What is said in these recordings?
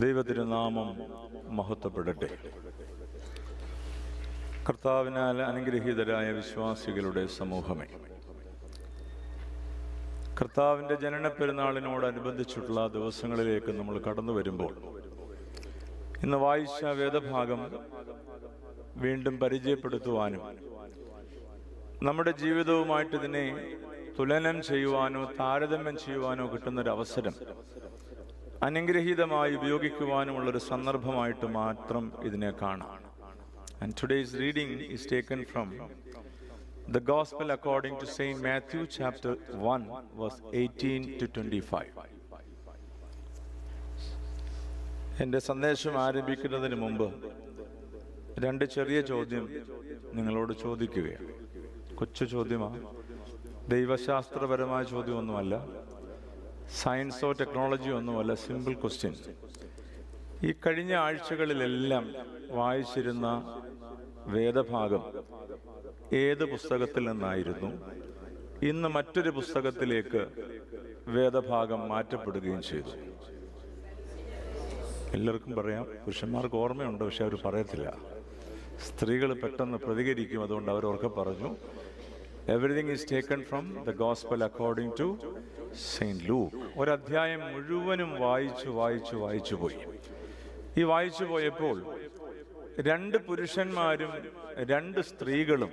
ദൈവത്തിരുനാമം മഹത്വപ്പെടട്ടെ. കർത്താവിനാൽ അനുഗ്രഹീതരായ വിശ്വാസികളുടെ സമൂഹമേ. കർത്താവിന്റെ ജനന പെരുന്നാളിനോടനുബന്ധിച്ചിട്ടുള്ള ദിവസങ്ങളിലേക്ക് നമ്മൾ കടന്നു വരുമ്പോൾ ഇന്ന് വായിച്ച വേദഭാഗം വീണ്ടും പരിചയപ്പെടുത്തുവാനും നമ്മുടെ ജീവിതവുമായിട്ട് ഇതിനെ തുലനം ചെയ്യുവാനോ താരതമ്യം ചെയ്യുവാനോ കിട്ടുന്നൊരു അവസരം അനുഗ്രഹീതമായി ഉപയോഗിക്കുവാനുമുള്ളൊരു സന്ദർഭമായിട്ട് മാത്രം ഇതിനെ കാണാം. And today's reading is taken from the gospel according to Saint Matthew chapter one verse eighteen to twenty five എന്റെ സന്ദേശം ആരംഭിക്കുന്നതിന് മുമ്പ് രണ്ട് ചെറിയ ചോദ്യം നിങ്ങളോട് ചോദിക്കുകയാണ്. കൊച്ചു ചോദ്യമാണ് ദൈവശാസ്ത്രപരമായ ചോദ്യമൊന്നുമല്ല. സയൻസോ ടെക്നോളജിയോ ഒന്നുമല്ല സിമ്പിൾ ക്വസ്റ്റ്യൻ ഈ കഴിഞ്ഞ ആഴ്ചകളിലെല്ലാം വായിച്ചിരുന്ന വേദഭാഗം ഏത് പുസ്തകത്തിൽ നിന്നായിരുന്നു? ഇന്ന് മറ്റൊരു പുസ്തകത്തിലേക്ക് വേദഭാഗം മാറ്റപ്പെടുകയും ചെയ്തു. എല്ലാവർക്കും പറയാം പുരുഷന്മാർക്ക് ഓർമ്മയുണ്ട് പക്ഷെ അവർ പറയത്തില്ല. സ്ത്രീകൾ പെട്ടെന്ന് പ്രതികരിക്കും അതുകൊണ്ട് അവർ ഉറക്കെ പറഞ്ഞു. Everything is taken from the gospel according to Saint Luke ഒരധ്യായം മുഴുവനും വായിച്ചു വായിച്ചു വായിച്ചു പോയി. ഈ വായിച്ചു പോയപ്പോൾ രണ്ട് പുരുഷന്മാരും രണ്ട് സ്ത്രീകളും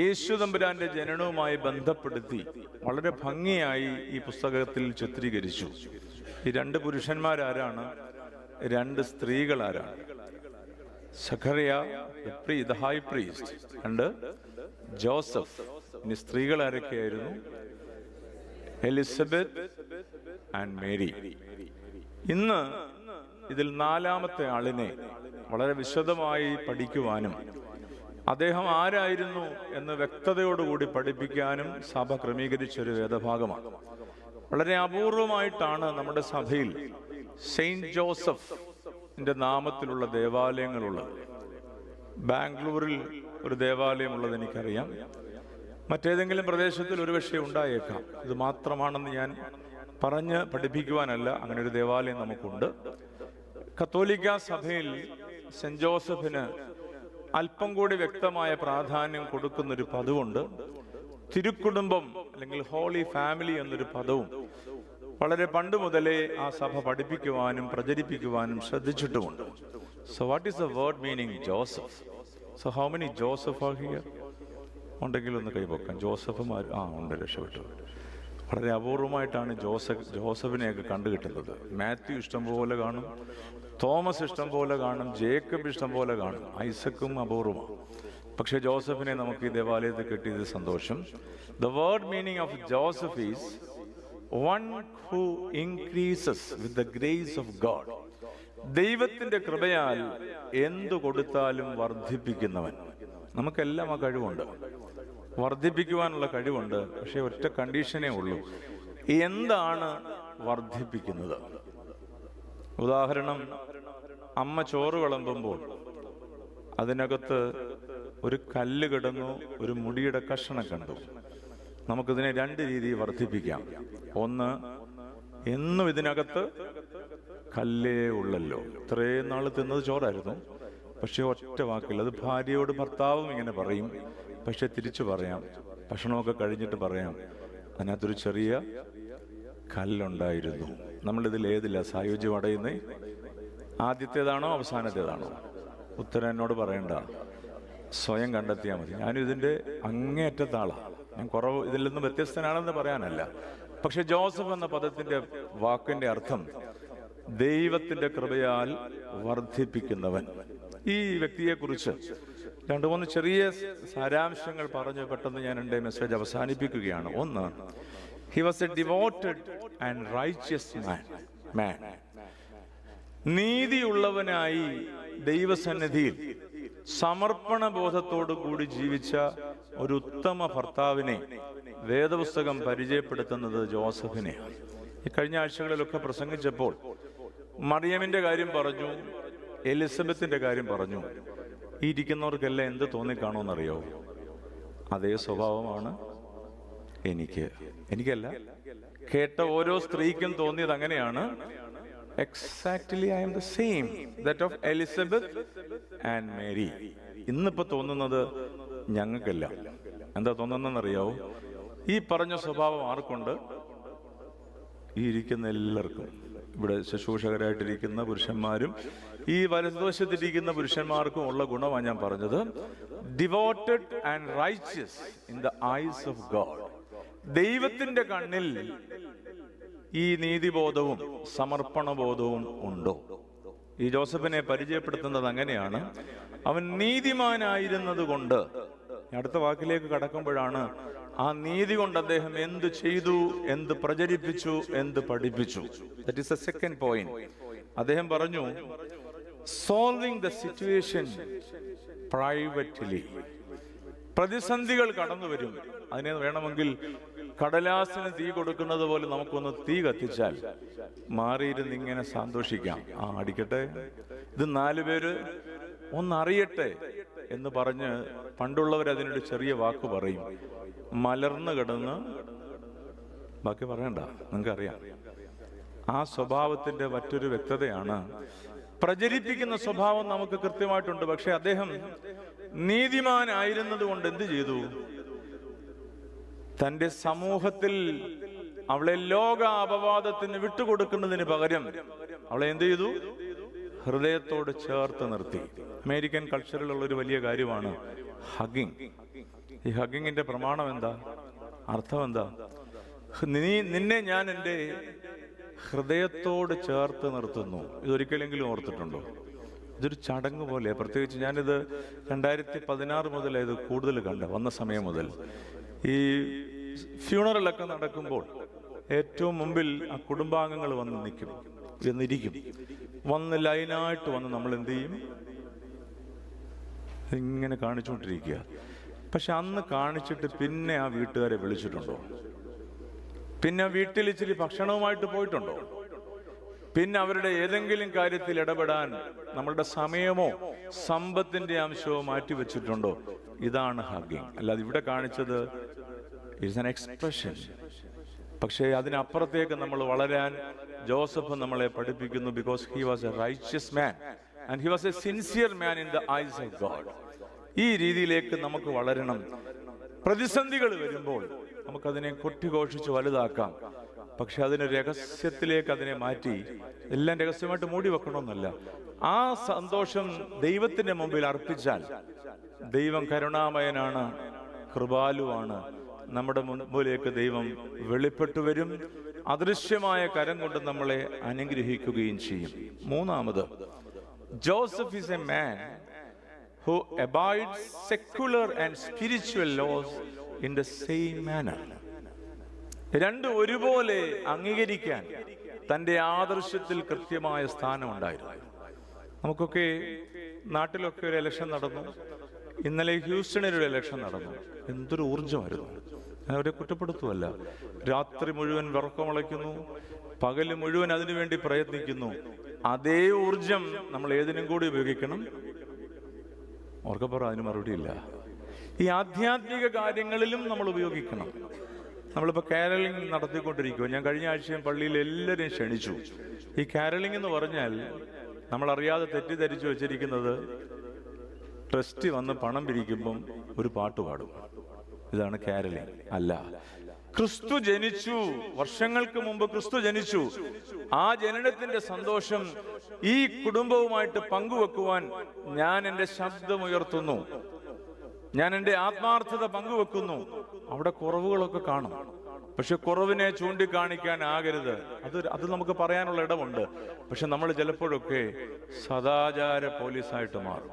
യേശു തമ്പുരാന്റെ ജനനവുമായി ബന്ധപ്പെടുത്തി വളരെ ഭംഗിയായി ഈ പുസ്തകത്തിൽ ചിത്രീകരിച്ചു. ഈ രണ്ട് പുരുഷന്മാരാരാണ് രണ്ട് സ്ത്രീകൾ ആരാണ് സഖറിയ ദ ഹൈ പ്രീസ്റ്റ് രണ്ട് ജോസഫ്. ഇനി സ്ത്രീകൾ ആരൊക്കെയായിരുന്നു? Elizabeth and Mary. ഇന്ന് ഇതിൽ നാലാമത്തെ ആളിനെ വളരെ വിശദമായി പഠിക്കുവാനും അദ്ദേഹം ആരായിരുന്നു എന്ന് വ്യക്തതയോടുകൂടി പഠിപ്പിക്കാനും സഭ ക്രമീകരിച്ചൊരു വേദഭാഗമാണ്. വളരെ അപൂർവമായിട്ടാണ് നമ്മുടെ സഭയിൽ സെയിന്റ് ജോസഫ് നാമത്തിലുള്ള ദേവാലയങ്ങളുള്ളത്. ബാംഗ്ലൂരിൽ ഒരു ദേവാലയം ഉള്ളത് എനിക്കറിയാം. മറ്റേതെങ്കിലും പ്രദേശത്തിൽ ഒരു പക്ഷേ ഉണ്ടായേക്കാം. ഇത് മാത്രമാണെന്ന് ഞാൻ പറഞ്ഞ് പഠിപ്പിക്കുവാനല്ല അങ്ങനെ ഒരു ദേവാലയം നമുക്കുണ്ട്. കത്തോലിക്ക സഭയിൽ സെന്റ് ജോസഫിന് അല്പം കൂടി വ്യക്തമായ പ്രാധാന്യം കൊടുക്കുന്നൊരു പദവുണ്ട്. തിരുക്കുടുംബം അല്ലെങ്കിൽ ഹോളി ഫാമിലി എന്നൊരു പദവും വളരെ പണ്ട് മുതലേ ആ സഭ പഠിപ്പിക്കുവാനും പ്രചരിപ്പിക്കുവാനും ശ്രദ്ധിച്ചിട്ടുമുണ്ട്. So what is the word meaning Joseph so how many Joseph are here ഉണ്ടെങ്കിൽ ഒന്ന് കൈപൊക്കാം ജോസഫുമാർ ആ ഉണ്ട് രക്ഷപ്പെട്ടു. വളരെ അപൂർവമായിട്ടാണ് ജോസഫ് ജോസഫിനെയൊക്കെ കണ്ടുകിട്ടുന്നത്. മാത്യു ഇഷ്ടം പോലെ കാണും. തോമസ് ഇഷ്ടം പോലെ കാണും. ജേക്കബ് ഇഷ്ടം പോലെ കാണും. ഐസക്കും അപൂർവമാണ് പക്ഷെ ജോസഫിനെ നമുക്ക് ഈ ദേവാലയത്തിൽ കിട്ടിയത് സന്തോഷം. The word meaning of Joseph is one who increases with the grace of God ദൈവത്തിന്റെ കൃപയാൽ എന്തു കൊടുത്താലും വർദ്ധിപ്പിക്കുന്നവൻ. നമുക്കെല്ലാം ആ കഴിവുണ്ട്. വർദ്ധിപ്പിക്കുവാനുള്ള കഴിവുണ്ട് പക്ഷെ ഒറ്റ കണ്ടീഷനേ ഉള്ളൂ. എന്താണ് വർദ്ധിപ്പിക്കുന്നത്? ഉദാഹരണം അമ്മ ചോറ് വിളമ്പുമ്പോൾ അതിനകത്ത് ഒരു കല്ല് കിടന്നു ഒരു മുടിയുടെ കഷണം കണ്ടു. നമുക്കിതിനെ രണ്ട് രീതിയിൽ വർദ്ധിപ്പിക്കാം. ഒന്ന് എന്നും ഇതിനകത്ത് കല്ലേ ഉള്ളല്ലോ. ഇത്രയും നാൾ തിന്നത് ചോറായിരുന്നു. പക്ഷെ ഒറ്റ വാക്കില്ല അത് ഭാര്യയോട് ഭർത്താവും ഇങ്ങനെ പറയും. പക്ഷെ തിരിച്ചു പറയാം. ഭക്ഷണമൊക്കെ കഴിഞ്ഞിട്ട് പറയാം. അതിനകത്തൊരു ചെറിയ കല്ലുണ്ടായിരുന്നു. നമ്മളിതിൽ ഏതില്ല സായുജ്യം അടയുന്നേ? ആദ്യത്തേതാണോ അവസാനത്തേതാണോ? ഉത്തരം എന്നോട് പറയണ്ട. സ്വയം കണ്ടെത്തിയാൽ മതി. ഞാനും ഇതിന്റെ അങ്ങേയറ്റത്താളാണ് ഞാൻ കുറവ് ഇതിൽ നിന്ന് വ്യത്യസ്തനാണെന്ന് പറയാനല്ല. പക്ഷെ ജോസഫ് എന്ന പദത്തിന്റെ വാക്കിന്റെ അർത്ഥം ദൈവത്തിന്റെ കൃപയാൽ വർദ്ധിപ്പിക്കുന്നവൻ. ഈ വ്യക്തിയെ കുറിച്ച് രണ്ടു മൂന്ന് ചെറിയ സാരാംശങ്ങൾ പറഞ്ഞ് പെട്ടെന്ന് ഞാൻ എന്റെ മെസ്സേജ് അവസാനിപ്പിക്കുകയാണ്. ഒന്ന് he was a devoted and righteous man man നീതിയുള്ളവനായി ദൈവസന്നിധിയിൽ സമർപ്പണ ബോധത്തോടു കൂടി ജീവിച്ച ഒരു ഉത്തമ ഭർത്താവിനെ വേദപുസ്തകം പരിചയപ്പെടുത്തുന്നത് ജോസഫിനെയാണ്. ഈ കഴിഞ്ഞ ആഴ്ചകളിലൊക്കെ പ്രസംഗിച്ചപ്പോൾ മറിയമിന്റെ കാര്യം പറഞ്ഞു എലിസബത്തിന്റെ കാര്യം പറഞ്ഞു. ഈ ഇരിക്കുന്നവർക്കെല്ലാം എന്ത് തോന്നിക്കാണോന്നറിയോ? അതേ സ്വഭാവമാണ് എനിക്ക്. എനിക്കല്ല. കേട്ട ഓരോ സ്ത്രീക്കും തോന്നിയത് അങ്ങനെയാണ്. Exactly I'm the same that of Elizabeth and Mary ഇന്നിപ്പോ തോന്നുന്നത് ഞങ്ങൾക്കല്ല. എന്താ തോന്നുന്നതെന്നറിയാവോ ഈ പറഞ്ഞ സ്വഭാവം ആർക്കുണ്ട്? ഈ ഇരിക്കുന്ന എല്ലാവർക്കും. ഇവിടെ ശുശ്രൂഷകരായിട്ടിരിക്കുന്ന പുരുഷന്മാരും ഈ വലതുവശത്തിരിക്കുന്ന പുരുഷന്മാർക്കും ഉള്ള ഗുണമാണ് ഞാൻ പറഞ്ഞത്. Devoted and righteous in the eyes of God ദൈവത്തിന്റെ കണ്ണിൽ ഈ നീതിബോധവും സമർപ്പണബോധവും ഉണ്ടോ? ഈ ജോസഫിനെ പരിചയപ്പെടുത്തുന്നത് അങ്ങനെയാണ്. അവൻ നീതിമാനായിരുന്നത് കൊണ്ട് അടുത്ത വാക്കിലേക്ക് കടക്കുമ്പോഴാണ് ആ നീതി കൊണ്ട് അദ്ദേഹം എന്ത് ചെയ്തു എന്ത് പ്രചരിപ്പിച്ചു എന്ത് പഠിപ്പിച്ചു. That is a second point അദ്ദേഹം പറഞ്ഞു സോൾവിംഗ് ദ സിറ്റുവേഷൻ പ്രൈവറ്റ്ലി പ്രതിസന്ധികൾ കടന്നു വരും. അതിനെ വേണമെങ്കിൽ കടലാസിന് തീ കൊടുക്കുന്നത് പോലെ നമുക്കൊന്ന് തീ കത്തിച്ചാൽ മാറിയിരുന്ന് ഇങ്ങനെ സന്തോഷിക്കാം. ആ അടിക്കട്ടെ. ഇത് നാലു പേര് ഒന്നറിയട്ടെ. എന്ന് പറഞ്ഞ് പണ്ടുള്ളവർ അതിനൊരു ചെറിയ വാക്ക് പറയും. മലർന്നു കിടന്ന്. ബാക്കി പറയണ്ട നിങ്ങൾക്കറിയാം. ആ സ്വഭാവത്തിന്റെ മറ്റൊരു വ്യക്തതയാണ്. പ്രചരിപ്പിക്കുന്ന സ്വഭാവം നമുക്ക് കൃത്യമായിട്ടുണ്ട് പക്ഷെ അദ്ദേഹം നീതിമാനായിരുന്നത് കൊണ്ട് എന്ത് ചെയ്തു? തന്റെ സമൂഹത്തിൽ അവളെ ലോക അപവാദത്തിന് വിട്ടുകൊടുക്കുന്നതിന് പകരം അവളെ എന്ത് ചെയ്തു? ഹൃദയത്തോട് ചേർത്ത് നിർത്തി. അമേരിക്കൻ കൾച്ചറിലുള്ള ഒരു വലിയ കാര്യമാണ് ഹഗിങ് ഈ ഹഗിങ്ങിന്റെ പ്രമാണം എന്താ അർത്ഥം എന്താ നീ നിന്നെ ഞാൻ എന്റെ ഹൃദയത്തോട് ചേർത്ത് നിർത്തുന്നു. ഇതൊരിക്കലെങ്കിലും ഓർത്തിട്ടുണ്ടോ? ഇതൊരു ചടങ്ങ് പോലെ പ്രത്യേകിച്ച് ഞാനിത് രണ്ടായിരത്തി പതിനാറ് മുതൽ ഇത് കൂടുതൽ കണ്ട വന്ന സമയം മുതൽ. ഈ ഫ്യൂണറലൊക്കെ നടക്കുമ്പോൾ ഏറ്റവും മുമ്പിൽ ആ കുടുംബാംഗങ്ങൾ വന്ന് നിൽക്കും. എന്നിരിക്കും വന്ന് ലൈനായിട്ട് വന്ന് നമ്മൾ എന്ത് ചെയ്യും? ഇങ്ങനെ കാണിച്ചുകൊണ്ടിരിക്കുക. പക്ഷെ അന്ന് കാണിച്ചിട്ട് പിന്നെ ആ വീട്ടുകാരെ വിളിച്ചിട്ടുണ്ടോ? പിന്നെ വീട്ടിൽ ഇച്ചിരി ഭക്ഷണവുമായിട്ട് പോയിട്ടുണ്ടോ? പിന്നെ അവരുടെ ഏതെങ്കിലും കാര്യത്തിൽ ഇടപെടാൻ നമ്മളുടെ സമയമോ സമ്പത്തിന്റെ അംശമോ മാറ്റി വെച്ചിട്ടുണ്ടോ ഇതാണ് ഹഗ്ഗിങ് അല്ലാതെ ഇവിടെ കാണിച്ചത് ഇറ്റ്സ് ആൻ എക്സ്പ്രഷൻ പക്ഷേ അതിനപ്പുറത്തേക്ക് നമ്മൾ വളരാൻ ജോസഫ് നമ്മളെ പഠിപ്പിക്കുന്നു because he was a righteous man and he was a sincere man in the eyes of God ഈ രീതിയിലേക്ക് നമുക്ക് വളരണം. പ്രതിസന്ധികൾ വരുമ്പോൾ നമുക്കതിനെ കൊട്ടിഘോഷിച്ച് വലുതാക്കാം. പക്ഷെ അതിനെ രഹസ്യത്തിലേക്ക് അതിനെ മാറ്റി എല്ലാം രഹസ്യമായിട്ട് മൂടി വെക്കണമെന്നല്ല. ആ സന്തോഷം ദൈവത്തിന്റെ മുമ്പിൽ അർപ്പിച്ചാൽ ദൈവം കരുണാമയനാണ് കൃപാലുവാണ്. നമ്മുടെ മുമ്പിലേക്ക് ദൈവം വെളിപ്പെട്ടു വരും. അദൃശ്യമായ കരം കൊണ്ട് നമ്മളെ അനുഗ്രഹിക്കുകയും ചെയ്യും. മൂന്നാമത് Joseph is a man who abides secular and spiritual laws in the same manner. രണ്ട് ഒരുപോലെ അംഗീകരിക്കാൻ തന്റെ ആദർശത്തിൽ കൃത്യമായ സ്ഥാനമുണ്ടായിരുന്നു. നമുക്കൊക്കെ നാട്ടിലൊക്കെ ഒരു ഇലക്ഷൻ നടന്നു. ഇന്നലെ ഹ്യൂസ്റ്റണിൽ ഒരു ഇലക്ഷൻ നടന്നു. എന്തൊരു ഊർജമായിരുന്നു ഞാൻ അവരെ കുറ്റപ്പെടുത്തുമല്ല രാത്രി മുഴുവൻ വിറക്കമുളയ്ക്കുന്നു. പകൽ മുഴുവൻ അതിനുവേണ്ടി പ്രയത്നിക്കുന്നു. അതേ ഊർജം നമ്മൾ ഏതിനും കൂടി ഉപയോഗിക്കണം. ഓർക്കപ്പുറം അതിന് മറുപടിയില്ല ഈ ആധ്യാത്മിക കാര്യങ്ങളിലും നമ്മൾ ഉപയോഗിക്കണം. നമ്മളിപ്പോൾ കാരലിംഗ് നടത്തിക്കൊണ്ടിരിക്കുക ഞാൻ കഴിഞ്ഞ ആഴ്ചയും പള്ളിയിൽ എല്ലാവരെയും ക്ഷണിച്ചു. ഈ കാരലിംഗ് എന്ന് പറഞ്ഞാൽ നമ്മൾ അറിയാതെ തെറ്റിദ്ധരിച്ചു വെച്ചിരിക്കുന്നത് ട്രസ്റ്റ് വന്ന് പണം പിരിക്കുമ്പം ഒരു പാട്ട് പാടും. ഇതാണ് കാരലിംഗ് അല്ല ക്രിസ്തു ജനിച്ചു. വർഷങ്ങൾക്ക് മുമ്പ് ക്രിസ്തു ജനിച്ചു. ആ ജനനത്തിന്റെ സന്തോഷം ഈ കുടുംബവുമായിട്ട് പങ്കുവെക്കുവാൻ ഞാൻ എന്റെ ശബ്ദമുയർത്തുന്നു. ഞാൻ എന്റെ ആത്മാർത്ഥത പങ്കുവെക്കുന്നു. അവിടെ കുറവുകളൊക്കെ കാണും. പക്ഷെ കുറവിനെ ചൂണ്ടിക്കാണിക്കാൻ ആകരുത്. അത് അത് നമുക്ക് പറയാനുള്ള ഇടമുണ്ട്. പക്ഷെ നമ്മൾ ചിലപ്പോഴൊക്കെ സദാചാര പോലീസായിട്ട് മാറും.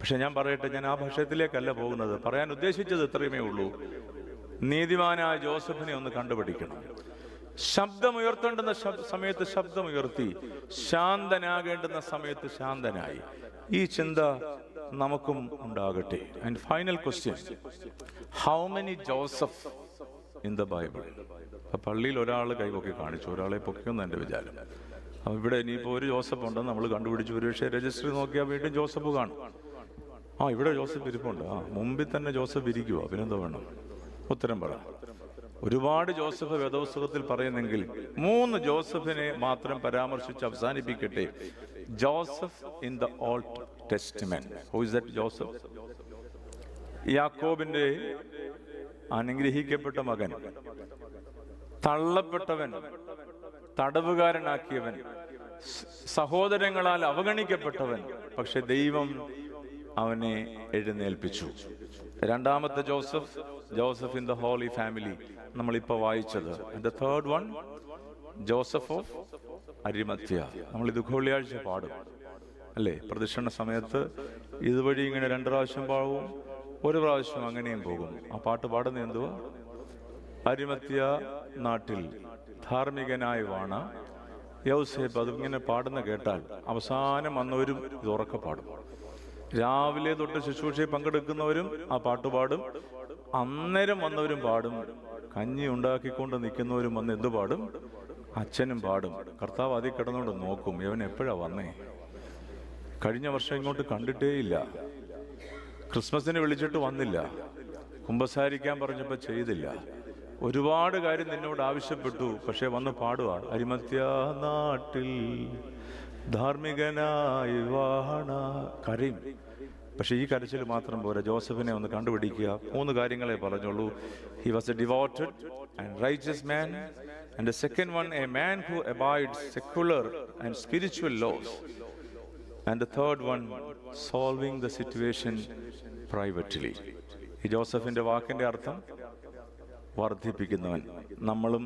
പക്ഷെ ഞാൻ പറയട്ടെ ഞാൻ ആ ഭക്ഷണത്തിലേക്കല്ല പോകുന്നത്. പറയാൻ ഉദ്ദേശിച്ചത് ഇത്രയുമേ ഉള്ളൂ. നീതിമാനായ ജോസഫിനെ ഒന്ന് കണ്ടുപിടിക്കണം. ശബ്ദമുയർത്തേണ്ടുന്ന ശബ്- സമയത്ത് ശബ്ദമുയർത്തി ശാന്തനാകേണ്ടുന്ന സമയത്ത് ശാന്തനായി. ഈ ചിന്ത നമുക്കും ഉണ്ടാകട്ടെ. And final question how many Joseph in the Bible പള്ളിയിൽ ഒരാൾ കൈപൊക്കി കാണിച്ചു. ഒരാളെ പൊക്കിയൊന്നും എന്റെ വിചാരം. അപ്പൊ ഇവിടെ ഇനിയിപ്പോ ഒരു ജോസഫ് ഉണ്ടെന്ന് നമ്മൾ കണ്ടുപിടിച്ചു. ഒരു പക്ഷേ രജിസ്റ്റർ നോക്കിയാൽ വീണ്ടും ജോസഫ് കാണും. ആ ഇവിടെ ജോസഫ് ഇരിപ്പുണ്ട്. ആ മുമ്പിൽ തന്നെ ജോസഫ് ഇരിക്കുവോ. പിന്നെന്താ വേണം? ഉത്തരം പറ. ഒരുപാട് ജോസഫ് വേദപുസ്തകത്തിൽ പറയുന്നെങ്കിൽ മൂന്ന് ജോസഫിനെ മാത്രം പരാമർശിച്ച് അവസാനിപ്പിക്കട്ടെ. Joseph in the Old Testament Joseph? യാക്കോബിന്റെ അനുഗ്രഹിക്കപ്പെട്ട മകൻ. തള്ളപ്പെട്ടവൻ. തടവുകാരനാക്കിയവൻ. സഹോദരങ്ങളാൽ അവഗണിക്കപ്പെട്ടവൻ. പക്ഷെ ദൈവം അവനെ എഴുന്നേൽപ്പിച്ചു. രണ്ടാമത്തെ Joseph Joseph in the Holy Family നമ്മൾ ഇപ്പൊ വായിച്ചത് third one Joseph of Arimathea നമ്മൾ ഇത് വെള്ളിയാഴ്ച പാടും. അല്ലേ? പ്രദക്ഷിണ സമയത്ത് ഇതുവഴി ഇങ്ങനെ രണ്ട് പ്രാവശ്യം പാടും ഒരു പ്രാവശ്യം അങ്ങനെയും പോകും. ആ പാട്ട് പാടുന്ന എന്തുവാ? അരിമത്യ നാട്ടിൽ ധാർമ്മികനായി വാണ. യൗസേബ് അതിങ്ങനെ പാടുന്ന കേട്ടാൽ അവസാനം വന്നവരും ഇത് ഉറക്കെ പാടും. രാവിലെ തൊട്ട് ശുശ്രൂഷയിൽ പങ്കെടുക്കുന്നവരും ആ പാട്ട് പാടും അന്നേരം വന്നവരും പാടും. കഞ്ഞി ഉണ്ടാക്കിക്കൊണ്ട് നിൽക്കുന്നവരും വന്ന് എന്തു പാടും? അച്ഛനും പാടും. കർത്താവ് അതിൽ കിടന്നുകൊണ്ട് നോക്കും ഇവൻ എപ്പോഴാ വന്നേ? കഴിഞ്ഞ വർഷം ഇങ്ങോട്ട് കണ്ടിട്ടേയില്ല. ക്രിസ്മസിന് വിളിച്ചിട്ട് വന്നില്ല. കുമ്പസാരിക്കാൻ പറഞ്ഞപ്പോൾ ചെയ്തില്ല. ഒരുപാട് കാര്യം നിന്നോട് ആവശ്യപ്പെട്ടു പക്ഷെ വന്ന് പാടുക അരിമത്യ നാട്ടിൽ ധാർമ്മികനായി വാണ കരയും. പക്ഷെ ഈ കരച്ചിൽ മാത്രം പോരാ. ജോസഫിനെ ഒന്ന് കണ്ടുപിടിക്കുക. മൂന്ന് കാര്യങ്ങളെ പറഞ്ഞുള്ളൂ. He was a devoted and righteous man and the second one a man who avoid secular and spiritual loss and the third one solving the situation privately ഈ ജോസഫിന്റെ വാക്കിന്റെ അർത്ഥം വർദ്ധിപ്പിക്കുന്നവൻ. നമ്മളും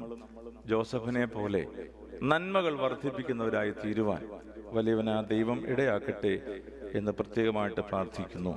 ജോസഫിനെ പോലെ നന്മകൾ വർദ്ധിപ്പിക്കുന്നവരായി തീരുവാൻ വലിയവനാ ദൈവം ഇടയാക്കട്ടെ എന്ന് പ്രത്യേകമായിട്ട് പ്രാർത്ഥിക്കുന്നു.